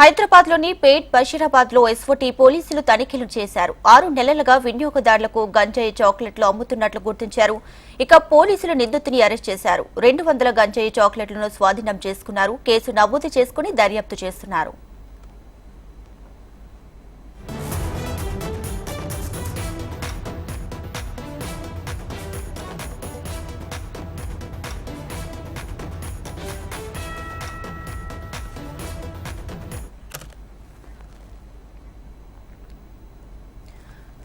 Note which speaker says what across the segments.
Speaker 1: హైదరాబాద్లోని పేట్ బషీరాబాద్లో ఎస్ఓటీ పోలీసులు తనిఖీలు చేశారు. ఆరు నెలలుగా వినియోగదారులకు గంజాయి చాక్లెట్లు అమ్ముతున్నట్లు గుర్తించారు. ఇక పోలీసులు నిందితుని అరెస్ట్ చేశారు. రెండు వందల గంజాయి చాక్లెట్లను స్వాధీనం చేసుకున్నారు. కేసు నమోదు చేసుకుని దర్యాప్తు చేస్తున్నారు.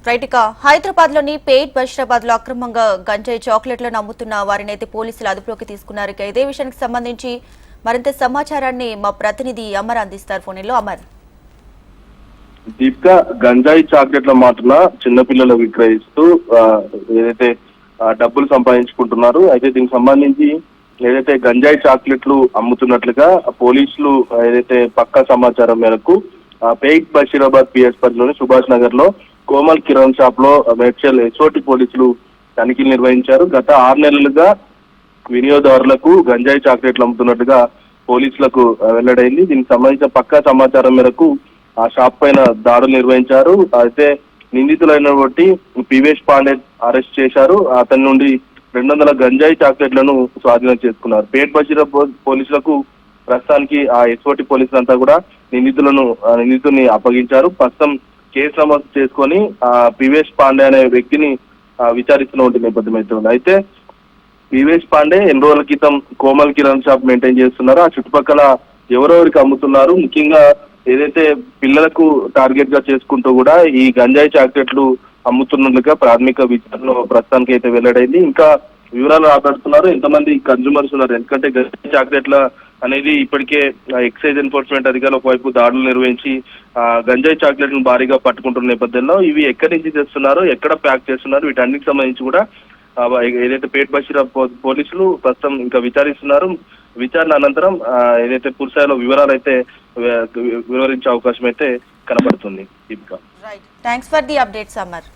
Speaker 1: రైట్ ఇక హైదరాబాద్లోని పేట్ బషీరాబాద్లో అక్రమంగా గంజాయి చాక్లెట్లను అమ్ముతున్న వారిని అయితే పోలీసులు అదుపులోకి తీసుకున్నారు. ఇక ఇదే విషయానికి సంబంధించి మరింత సమాచారాన్ని మా ప్రతినిధి అమర్ అందిస్తారు ఫోన్లో. అమర్.
Speaker 2: దీప్గా గంజాయి చాక్లెట్ల మాటన చిన్నపిల్లలు విక్రయిస్తూ ఏదైతే డబ్బులు సంపాదించుకుంటున్నారు అయితే దీనికి సంబంధించి ఏదైతే గంజాయి చాక్లెట్లు అమ్ముతున్నట్లుగా పోలీసులు ఏదైతే పక్కా సమాచారం మేరకు ఆ, పేట్ బషీరాబాద్ పిఎస్ పరిధిలోని సుభాష్ నగర్లో కోమల్ కిరణ్ షాప్లో మేడ్చల్ ఎస్ఓటి పోలీసులు తనిఖీలు నిర్వహించారు. గత ఆరు నెలలుగా వినియోగదారులకు గంజాయి చాక్లెట్లు అమ్ముతున్నట్టుగా పోలీసులకు వెల్లడైంది. దీనికి సంబంధించిన పక్కా సమాచారం మేరకు ఆ షాప్ పైన దాడులు నిర్వహించారు. అయితే నిందితులైనటువంటి పివేష్ పాండే అరెస్ట్ చేశారు. అతని నుండి రెండు వందల గంజాయి చాక్లెట్లను స్వాధీనం చేసుకున్నారు. పేట్ బషీరా పో- పోలీసులకు ప్రస్తుతానికి ఆ ఎస్ఓటి పోలీసులంతా కూడా నిందితులను ఆ, నిందితుడిని అప్పగించారు. ప్రస్తుతం కేసు నమోదు చేసుకొని ఆ పివేష్ పాండే అనే వ్యక్తిని విచారిస్తున్నటువంటి నేపథ్యం అయితే ఉంది. అయితే పివేష్ పాండే ఎన్ని రోజుల క్రితం కోమల్ కిరణ్ షాప్ మెయింటైన్ చేస్తున్నారు. ఆ చుట్టుపక్కల ఎవరెవరికి అమ్ముతున్నారు? ముఖ్యంగా ఏదైతే పిల్లలకు టార్గెట్గా చేసుకుంటూ కూడా ఈ గంజాయి చాక్లెట్లు అమ్ముతున్నట్లుగా ప్రాథమిక విచారణ ప్రస్తుతానికి అయితే వెల్లడైంది. ఇంకా వివరాలు రాబడుతున్నారు. ఎంతమంది కన్జ్యూమర్స్ ఉన్నారు? ఎందుకంటే గంజాయి చాక్లెట్ల అనేది ఇప్పటికే ఎక్సైజ్ ఎన్ఫోర్స్మెంట్ అధికారులు ఒకవైపు దాడులు నిర్వహించి ఆ, గంజాయి చాక్లెట్లను భారీగా పట్టుకుంటున్న నేపథ్యంలో ఇవి ఎక్కడి నుంచి తెస్తున్నారు ఎక్కడ ప్యాక్ చేస్తున్నారు వీటన్నిటికి సంబంధించి కూడా ఏదైతే పేట్ బషీరా పోలీసులు ప్రస్తుతం ఇంకా విచారిస్తున్నారు. విచారణ అనంతరం ఏదైతే పురుషాలో వివరాలు అయితే వివరించే అవకాశం అయితే కనబడుతుంది. Deepika.
Speaker 1: Thanks for the updates Amar